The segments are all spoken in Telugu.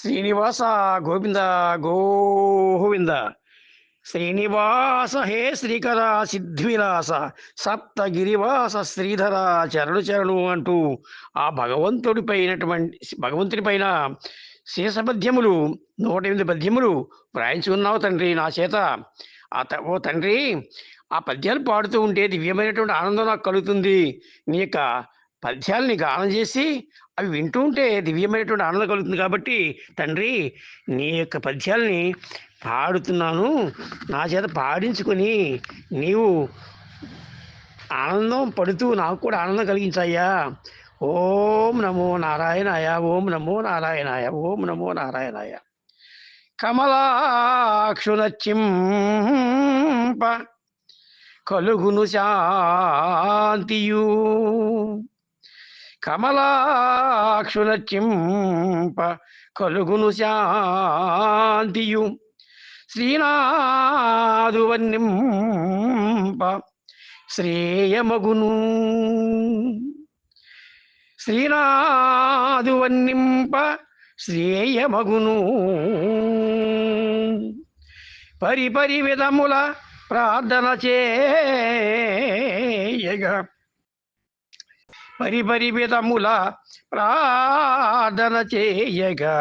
శ్రీనివాస గోవింద గోవింద. శ్రీనివాస హే శ్రీకర సిద్ధివిలాస సప్తగిరివాస శ్రీధర చరణు చరణు అంటూ ఆ భగవంతుడి పైనటువంటి భగవంతుడి పైన శేషపద్యములు నూట ఎనిమిది పద్యములు వ్రాయించుకున్నావు తండ్రి నా చేత. ఆ ఓ తండ్రి ఆ పద్యాలు పాడుతూ ఉంటే దివ్యమైనటువంటి ఆనందం నాకు కలుగుతుంది. నీ యొక్క పద్యాల్ని గానం చేసి అవి వింటూ ఉంటే దివ్యమైనటువంటి ఆనందం కలుగుతుంది కాబట్టి తండ్రి నీ యొక్క పద్యాల్ని పాడుతున్నాను. నా చేత పాడించుకొని నీవు ఆనందం పడుతూ నాకు కూడా ఆనందం కలిగించాయ్యా. ఓం నమో నారాయణాయ ఓం నమో నారాయణాయ ఓం నమో నారాయణాయ. కమలాక్షునచ్చింప కలుగును శాంతియు. కమలాక్షుల చింప కలుగును శాంతియు. శ్రీనాథువన్నింప శ్రేయమగును. శ్రీనాథువన్నింప శ్రేయమగును. పరిపరి విధముల ప్రార్థన చేయగా. పరిపరిమితముల ప్రార్థన చేయగా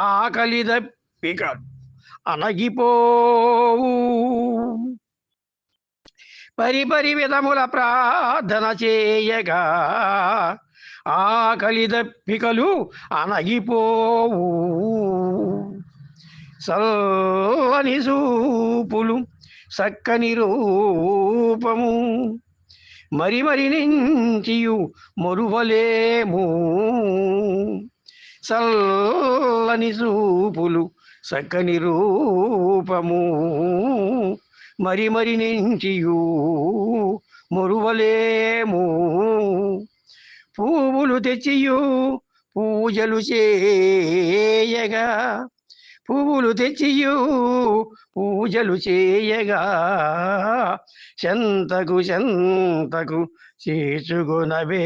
ఆకలి దప్పిక అనగిపోవు పరిపరి విధముల ప్రార్థన చేయగా ఆకలి దప్పికలు అనగిపోవు సల్లని సూపులు చక్కని రూపము మరి మరి నించియు మరువలేము. చల్లని చూపులు సక్కని రూపము. మరి మరి నించియు మరువలేము. పువ్వులు తెచ్చియు పూజలు చేయగా పువ్వులు తెచ్చియు పూజలు చేయగా శంతకు శంతకు చేసుకొనవే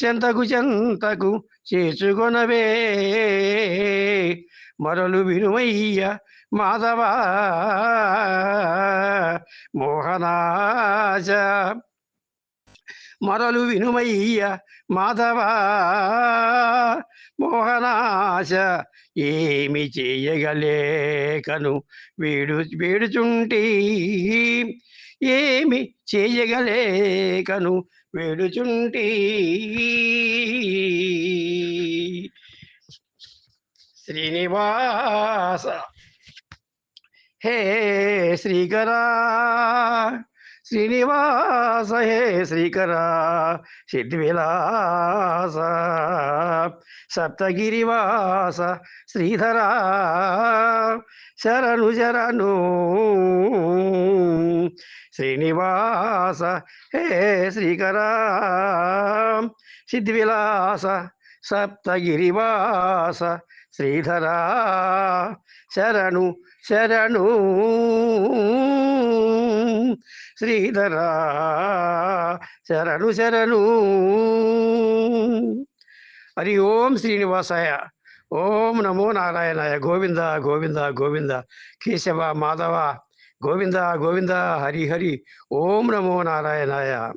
చెంతకు చెంతకు చేసుకొనవే మరలు వినుమయ్య మాధవ మోహనాజ మరలు వినుమయ్య మాధవ మోహనాశ ఏమి చేయగలేకను వేడు వేడుచుంటి ఏమి చేయగలేకను వేడుచుంటి శ్రీనివాస. హే శ్రీకరా శ్రీనివాస హే శ్రీకర సిద్ధివిలాస సప్తగిరివాస శ్రీధర శరణు శరణు. శ్రీనివాస హే శ్రీకర సిద్ధివిలాస సప్తగిరివాస శ్రీధర శరణు శరణు. శ్రీధరా శరణు శరణు. హరి ఓం శ్రీనివాసాయ. ఓం నమో నారాయణాయ. గోవింద గోవింద గోవింద. కేశవ మాధవ. గోవింద గోవింద. హరి హరి. ఓం నమో నారాయణాయ.